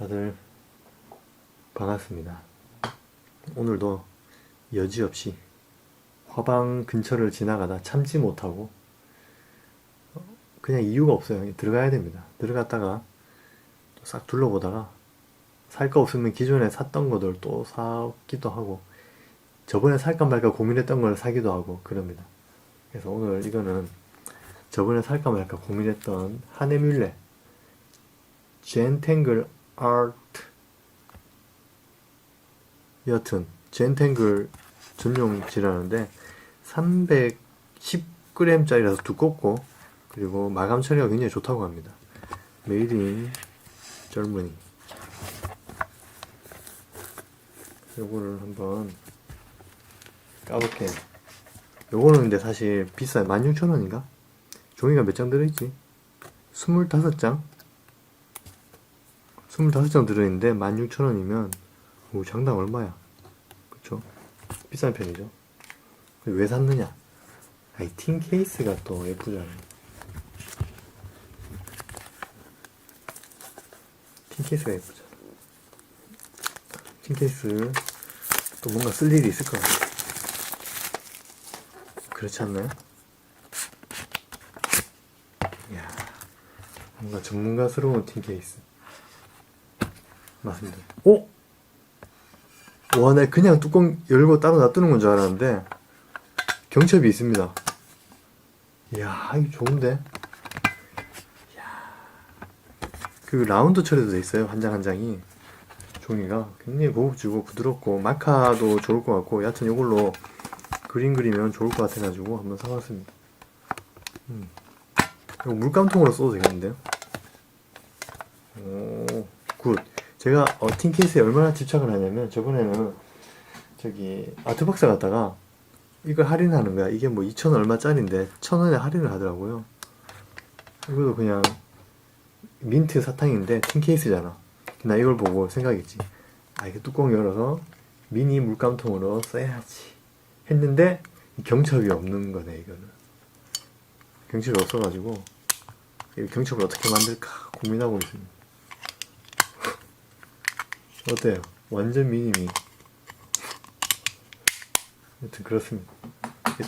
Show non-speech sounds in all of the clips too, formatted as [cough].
다들 반갑습니다. 오늘도 여지없이 화방 근처를 지나가다 참지 못하고 어, 그냥 이유가 없어요. 들어가야 됩니다. 들어갔다가 또싹 둘러보다가 살 거 없으면 기존에 샀던 것들 또 사기도 하고 저번에 살까 말까 고민했던 걸 사기도 하고 그럽니다. 그래서 오늘 이거는 저번에 살까 말까 고민했던 하네뮬레 젠탱글 아트 여튼 젠탱글 전용지라는데 310g짜리라서 두껍고 그리고 마감 처리가 굉장히 좋다고 합니다. 메이드 인 젊은이 요거를 한번 까볼게요. 요거는 근데 사실 비싸요. 16,000원인가? 종이가 몇 장 들어있지? 25장? 25장 들어있는데 16,000원이면 오, 장당 얼마야? 그쵸? 비싼 편이죠. 왜 샀느냐? 아이 틴 케이스가 또 예쁘잖아요. 틴 케이스가 예쁘잖아. 틴 케이스 또 뭔가 쓸 일이 있을 것 같아. 그렇지 않나요? 이야, 뭔가 전문가스러운 틴 케이스. 맞습니다. 오! 와, 나 그냥 뚜껑 열고 따로 놔두는 건 줄 알았는데, 경첩이 있습니다. 이야, 이거 좋은데? 이야. 그 라운드 처리도 돼 있어요. 한 장 한 장이. 종이가 굉장히 고급지고 부드럽고, 마카도 좋을 것 같고, 여하튼 이걸로 그림 그리면 좋을 것 같아가지고 한번 사봤습니다. 음. 이거 물감통으로 써도 되겠는데요? 오, 굿. 제가 어, 틴 케이스에 얼마나 집착을 하냐면 저번에는 저기 아트박스 갔다가 이걸 할인하는 거야. 이게 뭐 2천 얼마짜리인데 천 원에 할인을 하더라고요. 이것도 그냥 민트 사탕인데 틴 케이스잖아. 나 이걸 보고 생각했지. 아 이게 뚜껑 열어서 미니 물감통으로 써야지 했는데 경첩이 없는 거네 이거는. 경첩이 없어가지고 이 경첩을 어떻게 만들까 고민하고 있습니다. 어때요? 완전 미니미. 여튼 그렇습니다.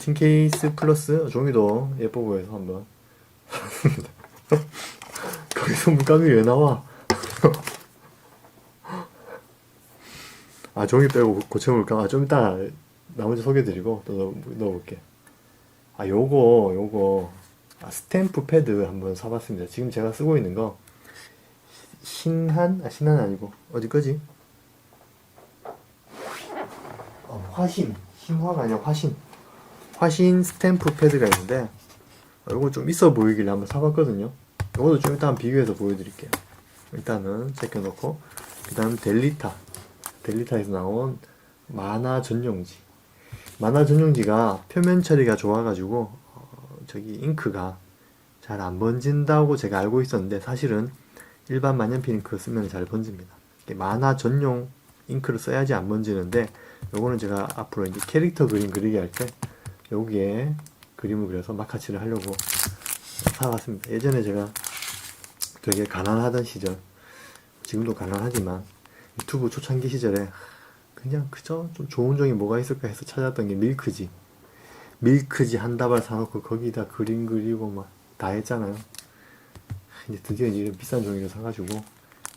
틴 케이스 플러스 종이도 예뻐 보여서 한번 샀습니다. [laughs] 거기서 물감이 왜 나와? [laughs] 아 종이 빼고 물감 아좀 이따 나머지 소개드리고 또 넣어, 넣어볼게. 아 요거 요거 아, 스탬프 패드 한번 사봤습니다. 지금 제가 쓰고 있는 거 신한? 아, 신한 아니고, 어디 거지? 어, 화신. 신화가 아니라 화신. 화신 스탬프 패드가 있는데, 어, 이거 좀 있어 보이길래 한번 사봤거든요. 이것도 좀 이따 비교해서 보여드릴게요. 일단은 제껴놓고, 그 다음 델리타. 델리타에서 나온 만화 전용지. 만화 전용지가 표면 처리가 좋아가지고, 어, 저기 잉크가 잘 안 번진다고 제가 알고 있었는데, 사실은 일반 만년필 잉크 쓰면 잘 번집니다. 만화 전용 잉크를 써야지 안 번지는데 요거는 제가 앞으로 이제 캐릭터 그림 그리기 할 때 여기에 그림을 그려서 마카칠을 하려고 사왔습니다. 예전에 제가 되게 가난하던 시절 지금도 가난하지만 유튜브 초창기 시절에 그냥 그저 좀 좋은 종이 뭐가 있을까 해서 찾았던 게 밀크지 밀크지 한 다발 사놓고 거기다 그림 그리고 막 다 했잖아요. 이제 드디어 이제 비싼 종이를 사가지고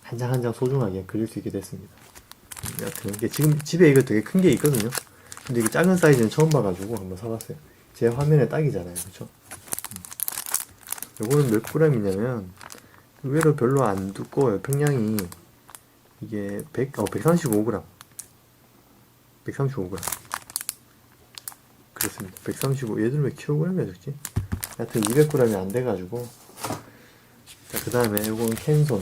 한 장 한 장 소중하게 그릴 수 있게 됐습니다. 여튼 이게 지금 집에 이거 되게 큰 게 있거든요. 근데 이거 작은 사이즈는 처음 봐가지고 한번 사봤어요. 제 화면에 딱이잖아요, 그렇죠? 요거는 몇 g이냐면 의외로 별로 안 두꺼워요. 평량이 이게 100, 어 135g, 135g. 그렇습니다. 135. 얘들 왜 킬로그램이야 적지? 하여튼 200g이 안 돼가지고 자, 그 다음에 이건 캔손.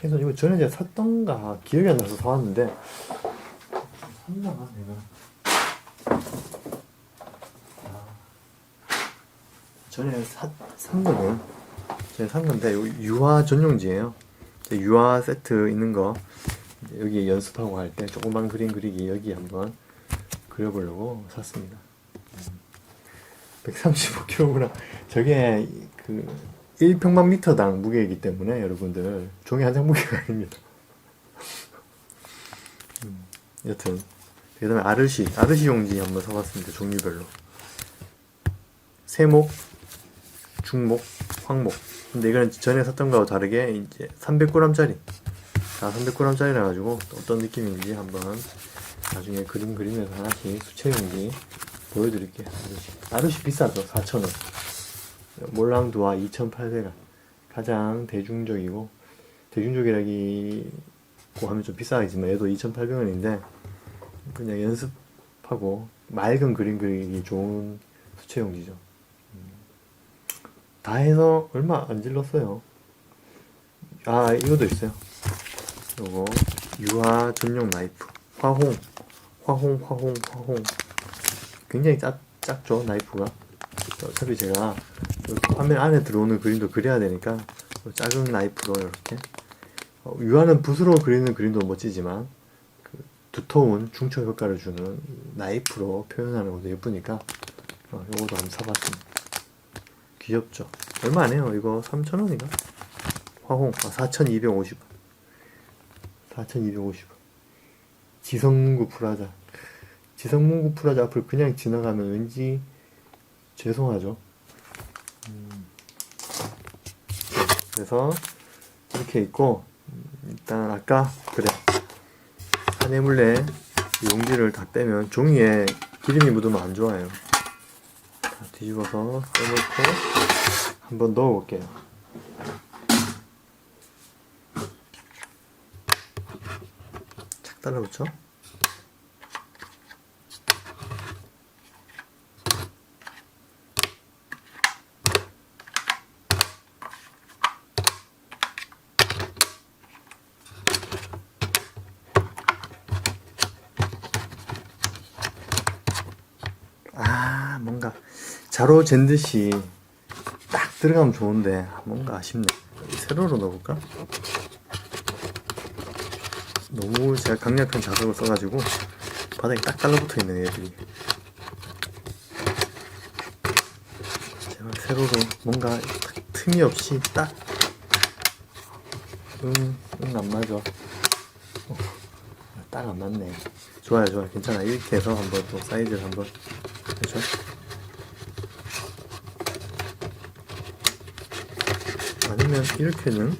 캔손, 이거 전에 제가 샀던가 기억이 안 나서 사왔는데, 샀나 봐, 내가. 아, 전에 사, 산 거는, 전에 산 건데, 이거 유화 전용지예요 유화 세트 있는 거, 여기 연습하고 갈때 조그만 그림 그리기 여기 한번 그려보려고 샀습니다. 135kg. 저게 그 1평방미터당 무게이기 때문에 여러분들 종이 한 장 무게가 아닙니다. 여튼 그 다음에 아르시 아르시 용지 한번 사봤습니다 종류별로. 세목 중목 황목. 근데 이거는 전에 샀던 거하고 다르게 이제 300g짜리. 다 300g짜리 라 가지고 또 어떤 느낌인지 한번 나중에 그림 그리면서 하나씩 수채 용지 보여드릴게요 아르시. 아르시 비싸죠 4,000원 몰랑두와 2,800원 가장 대중적이고 대중적이라기 고 하면 좀 비싸지만 얘도 2,800원인데 그냥 연습하고 맑은 그림 그리기 좋은 수채용지죠. 음. 다 해서 얼마 안 질렀어요. 아 이것도 있어요. 요거 유화 전용 나이프 화홍 화홍 화홍 화홍 굉장히 작, 작죠 나이프가 어차피 제가 화면 안에 들어오는 그림도 그려야 되니까 작은 나이프로 이렇게 어, 유화는 붓으로 그리는 그림도 멋지지만 그 두터운 중첩 효과를 주는 나이프로 표현하는 것도 예쁘니까 어, 요것도 한번 사봤습니다. 귀엽죠? 얼마 안 해요. 이거 3,000원인가? 화홍 아, 4,250원. 4,250원. 지성구 프라자. 지성문구 프라자 앞을 그냥 지나가면 왠지 죄송하죠. 그래서 이렇게 있고 일단 아까 그래. 한해물레 용기를 다 빼면 종이에 기름이 묻으면 안 좋아요. 다 뒤집어서 빼놓고 한번 넣어 볼게요. 착 달라붙죠? 아 뭔가 자로 잰 듯이 딱 들어가면 좋은데 아, 뭔가 아쉽네 세로로 넣어볼까? 너무 제가 강력한 자석을 써가지고 바닥에 딱 달라붙어 있는 애들이 제가 세로로 뭔가 딱 틈이 없이 딱 응, 응, 안 맞아. 어, 딱안 맞네. 좋아요, 좋아요. 괜찮아. 이렇게 해서 한번 또 사이즈를 한번 그죠? 아니면 이렇게는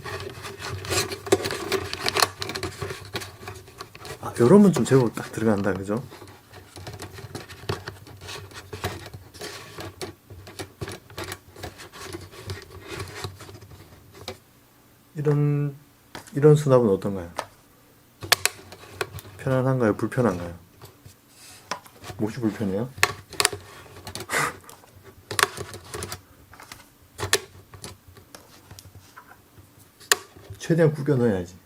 아 요러면 좀 제법 딱 들어간다 그죠? 이런 이런 수납은 어떤가요? 편안한가요? 불편한가요? 몹시 불편해요? 최대한 구겨 넣어야지.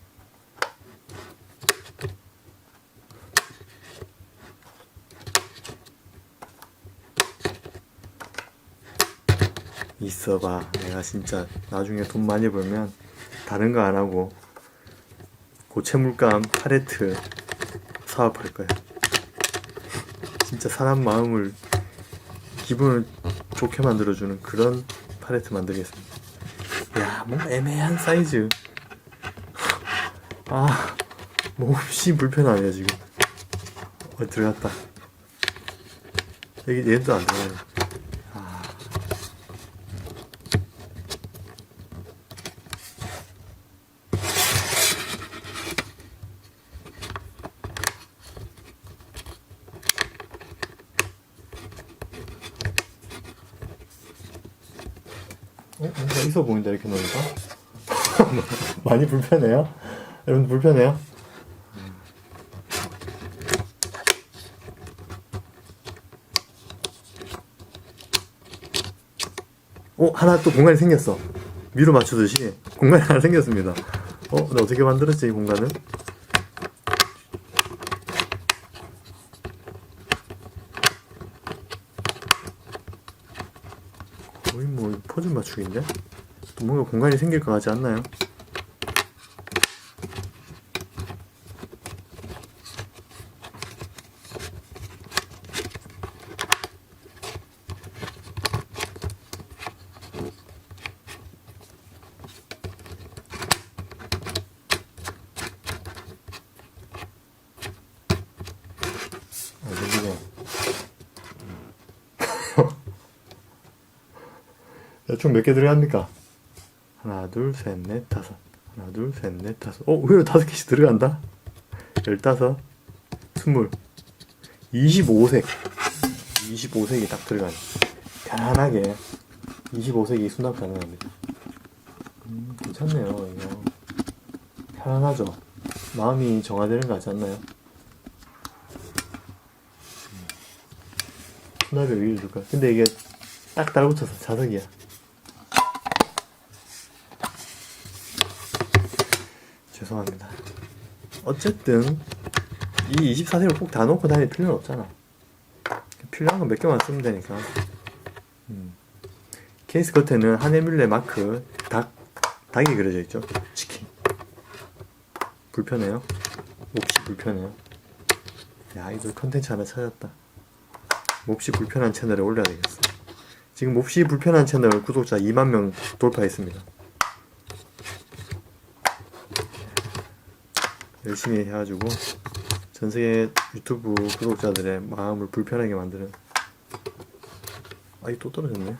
있어봐. 내가 진짜 나중에 돈 많이 벌면 다른 거 안 하고 고체물감 팔레트 사업할 거야. 진짜 사람 마음을 기분을 좋게 만들어주는 그런 팔레트 만들겠습니다. 야, 뭔가 애매한 사이즈. 아, 몹시 불편하네요, 지금. 어, 들어갔다. 여기 얘도 안 들어가네. 아. 어? 뭔가 있어 보인다, 이렇게 놓으니까. [laughs] 많이 불편해요? 여러분 불편해요? 어 하나 또 공간이 생겼어 위로 맞추듯이 공간이 하나 생겼습니다 어? 나 어떻게 만들었지 이 공간을? 거의 뭐 포즈 맞추기인데? 또 뭔가 공간이 생길 것 같지 않나요? 총 몇 개 들어갑니까? 하나, 둘, 셋, 넷, 다섯. 하나, 둘, 셋, 넷, 다섯. 어, 의외로 다섯 개씩 들어간다? 열다섯, 스물, 25색. 25색이 딱 들어가네. 편안하게 25색이 수납 가능합니다. 음, 괜찮네요, 이거. 편안하죠? 마음이 정화되는 것 같지 않나요? 음. 수납에 의의를 둘까? 근데 이게 딱 달붙어서 자석이야. 죄송합니다. 어쨌든 이 24색을 꼭다 놓고 다닐 필요는 없잖아. 필요한 건 몇 개만 쓰면 되니까. 음. 케이스 겉에는 하네뮬레 마크 닭 닭이 그려져 있죠. 치킨. 불편해요. 몹시 불편해요. 야 이거 컨텐츠 하나 찾았다. 몹시 불편한 채널에 올려야 되겠어. 지금 몹시 불편한 채널 구독자 2만 명 돌파했습니다. 열심히 해가지고 전 세계 유튜브 구독자들의 마음을 불편하게 만드는 아이 또 떨어졌네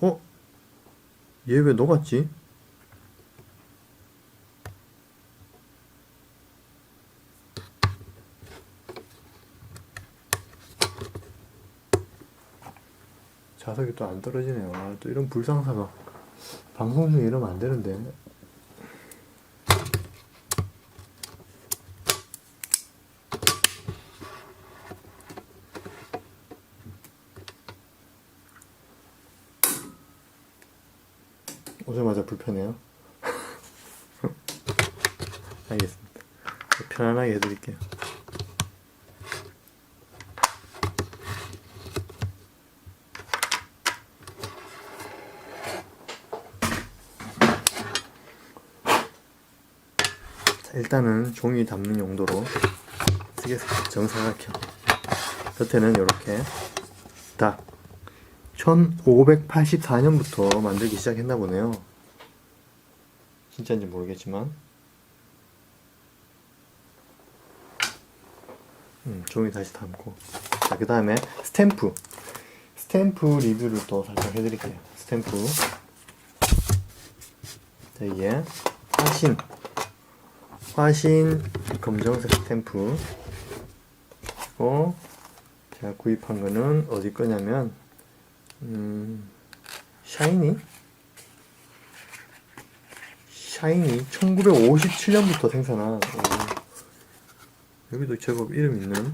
어? 얘 왜 녹았지? 자석이 또 안 떨어지네요 아, 또 이런 불상사가 방송 중에 이러면 안 되는데 오자마자 불 편해요. [laughs] 알겠습니다. 편안하게 해드릴게요. 자, 일단은 종이 담는 용도로 쓰겠습니다. 정사각형. 겉에는 이렇게 딱 1584년부터 만들기 시작했나 보네요. 진짜인지 모르겠지만. 음, 종이 다시 담고. 자, 그 다음에 스탬프. 스탬프 리뷰를 또 살짝 해드릴게요. 스탬프. 자, 이게 화신. 화신 검정색 스탬프. 그리고 제가 구입한 거는 어디 거냐면, 음, 샤이니? 샤이니 1957년부터 생산한 오, 여기도 제법 이름 있는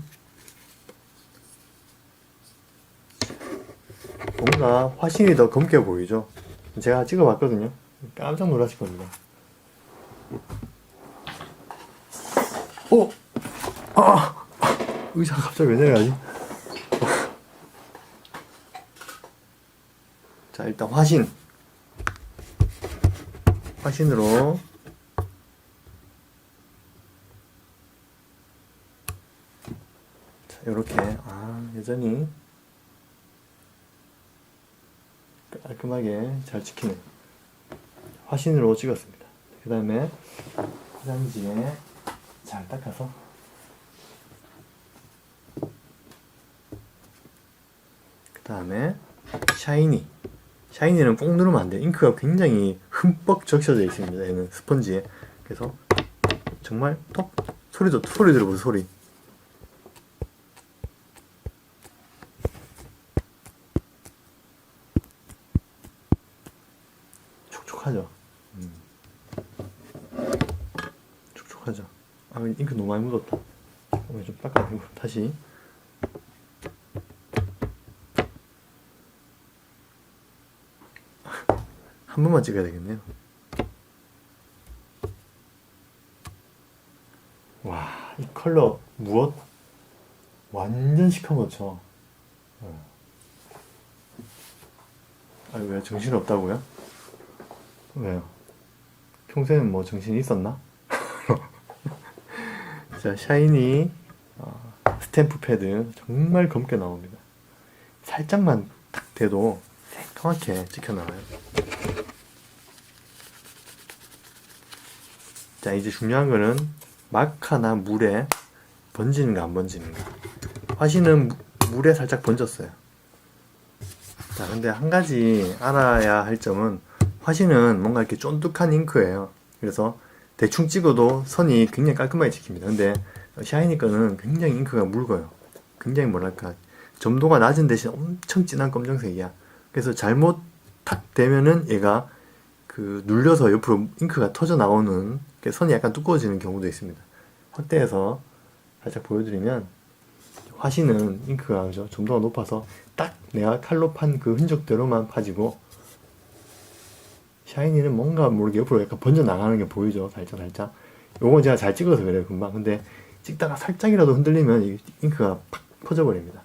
뭔가 화신이 더 검게 보이죠? 제가 찍어봤거든요. 깜짝 놀라실 겁니다. 어? 아! 의자가 갑자기 왜 내려가지? 자, 일단 화신. 화신으로. 자, 요렇게. 아, 여전히 깔끔하게 잘 찍히는 화신으로 찍었습니다. 그 다음에 화장지에 잘 닦아서 그 다음에 샤이니 샤이니는 꼭 누르면 안 돼요. 잉크가 굉장히 흠뻑 적셔져 있습니다. 얘는 스펀지에. 그래서 정말 톡 소리도 소리 들어보세요. 소리. 촉촉하죠. 음. 촉촉하죠. 아 잉크 너무 많이 묻었다. 오늘 좀 닦아내고 다시. 한 번만 찍어야 되겠네요. 와, 이 컬러 무엇? 완전 시커멓죠. 어. 아, 왜 정신 없다고요? 왜요? 평소에는 뭐 정신이 있었나? [laughs] 자, 샤이니 어, 스탬프 패드 정말 검게 나옵니다. 살짝만 탁 대도 새까맣게 찍혀 나와요. 자 이제 중요한 거는 마카나 물에 번지는가 안 번지는가 화신은 무- 물에 살짝 번졌어요 자, 근데 한 가지 알아야 할 점은 화신은 뭔가 이렇게 쫀득한 잉크예요. 그래서 대충 찍어도 선이 굉장히 깔끔하게 찍힙니다. 근데 샤이니 거는 굉장히 잉크가 묽어요. 굉장히 뭐랄까 점도가 낮은 대신 엄청 진한 검정색이야. 그래서 잘못 탁 되면은 얘가 그 눌려서 옆으로 잉크가 터져 나오는 그 선이 약간 두꺼워지는 경우도 있습니다. 확대해서 살짝 보여드리면 화신은 잉크가 점도가 높아서 딱 내가 칼로 판 그 흔적대로만 파지고 샤이니는 뭔가 모르게 옆으로 약간 번져 나가는 게 보이죠? 살짝 살짝. 요건 제가 잘 찍어서 그래요 금방. 근데 찍다가 살짝이라도 흔들리면 이 잉크가 팍 퍼져버립니다.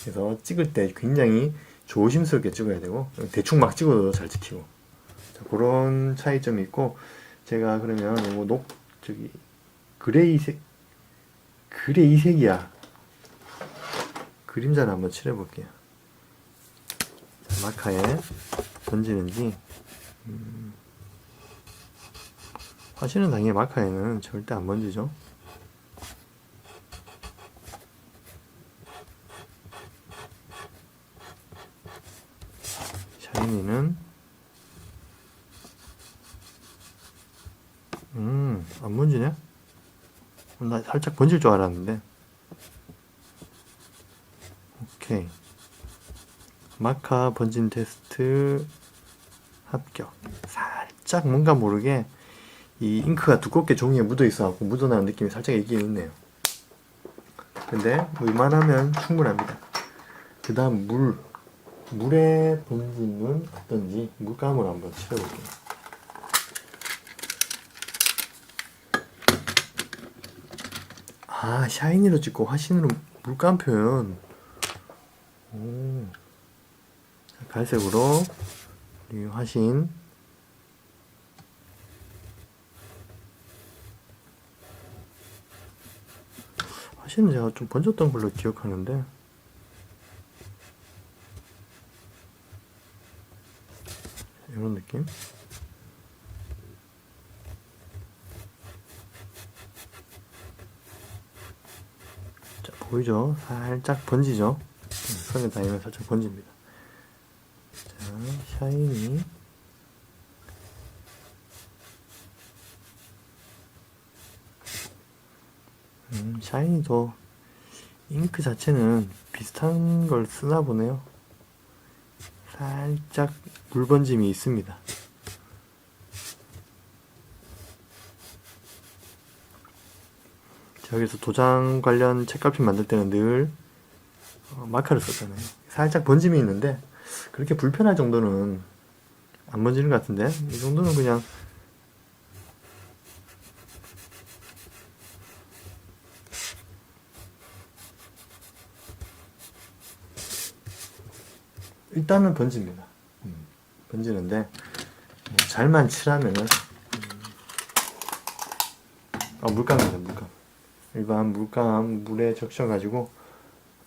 그래서 찍을 때 굉장히 조심스럽게 찍어야 되고 대충 막 찍어도 잘 찍히고. 자, 그런 차이점이 있고 제가 그러면 요거 녹 저기 그레이색 그레이색이야. 그림자를 한번 칠해 볼게요. 마카에 던지는지 음, 화실은 당연히 마카에는 절대 안 번지죠? 샤이니는 음, 안 번지네? 나 살짝 번질 줄 알았는데. 오케이. 마카 번진 테스트 합격. 살짝 뭔가 모르게 이 잉크가 두껍게 종이에 묻어 있어 갖고 묻어나는 느낌이 살짝 있긴 있네요. 근데 뭐 이만하면 충분합니다. 그 다음 물. 물의 번짐은 어떤지 물감을 한번 칠해볼게요. 아, 샤이니로 찍고 화신으로 물감 표현. 오. 자, 갈색으로 이 화신. 화신은 제가 좀 번졌던 걸로 기억하는데. 이런 느낌? 자, 보이죠? 살짝 번지죠? 손에 닿으면 살짝 번집니다. 자, 샤이니. 음, 샤이니도 잉크 자체는 비슷한 걸 쓰나 보네요. 살짝 물 번짐이 있습니다. 여기서 도장 관련 책갈피 만들 때는 늘 어, 마카를 썼잖아요. 살짝 번짐이 있는데 그렇게 불편할 정도는 안 번지는 것 같은데 이 정도는 그냥 일단은 번집니다. 음, 번지는데 뭐 잘만 칠하면은 음, 아 물감이다 물감 일반 물감 물에 적셔가지고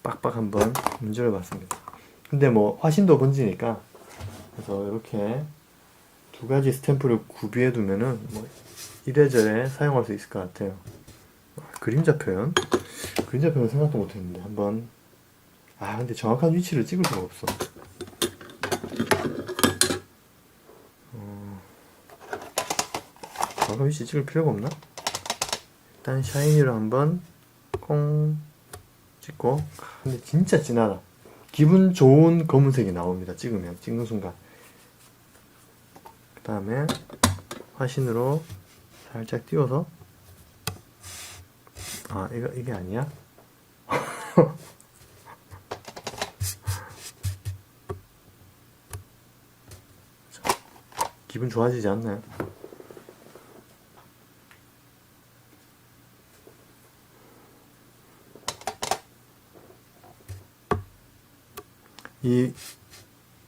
빡빡 한번 문질러 봤습니다. 근데 뭐 화신도 번지니까 그래서 이렇게 두 가지 스탬프를 구비해 두면은 뭐 이래저래 사용할 수 있을 것 같아요. 아, 그림자 표현 그림자 표현 생각도 못 했는데 한번 아 근데 정확한 위치를 찍을 수가 없어. 정확한 위치 찍을 필요가 없나? 일단 샤이니로 한번 콩 찍고. 아, 근데 진짜 진하다. 기분 좋은 검은색이 나옵니다 찍으면. 찍는 순간. 그 다음에 화신으로 살짝 띄워서. 아 이거 이게 아니야? [laughs] 자, 기분 좋아지지 않나요? 이,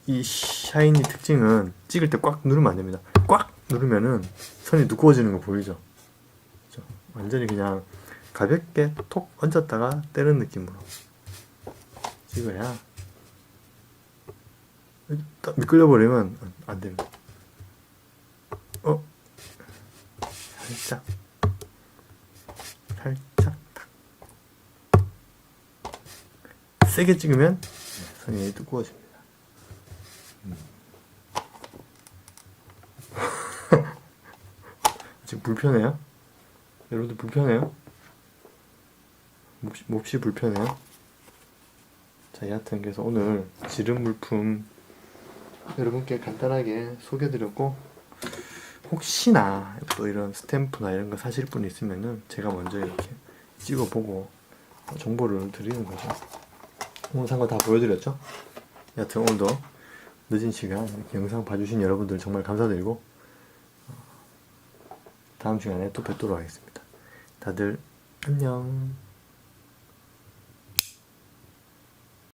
이 샤이니 특징은 찍을 때 꽉 누르면 안 됩니다. 꽉 누르면은 선이 두꺼워지는 거 보이죠? 그죠? 완전히 그냥 가볍게 톡 얹었다가 때는 느낌으로 찍어야 딱 미끌려 버리면 안 됩니다. 어? 살짝 살짝 탁 세게 찍으면 선이 두꺼워집니다. [laughs] 지금 불편해요? 여러분들 불편해요? 몹시, 몹시 불편해요? 자, 여하튼 그래서 오늘 지름 물품 여러분께 간단하게 소개드렸고 혹시나 또 이런 스탬프나 이런 거 사실 분 있으면은 제가 먼저 이렇게 찍어보고 정보를 드리는 거죠. 오늘 산 거 다 보여드렸죠? 여하튼 오늘도 늦은 시간 이렇게 영상 봐주신 여러분들 정말 감사드리고 어, 다음 시간에 또 뵙도록 하겠습니다. 다들 안녕.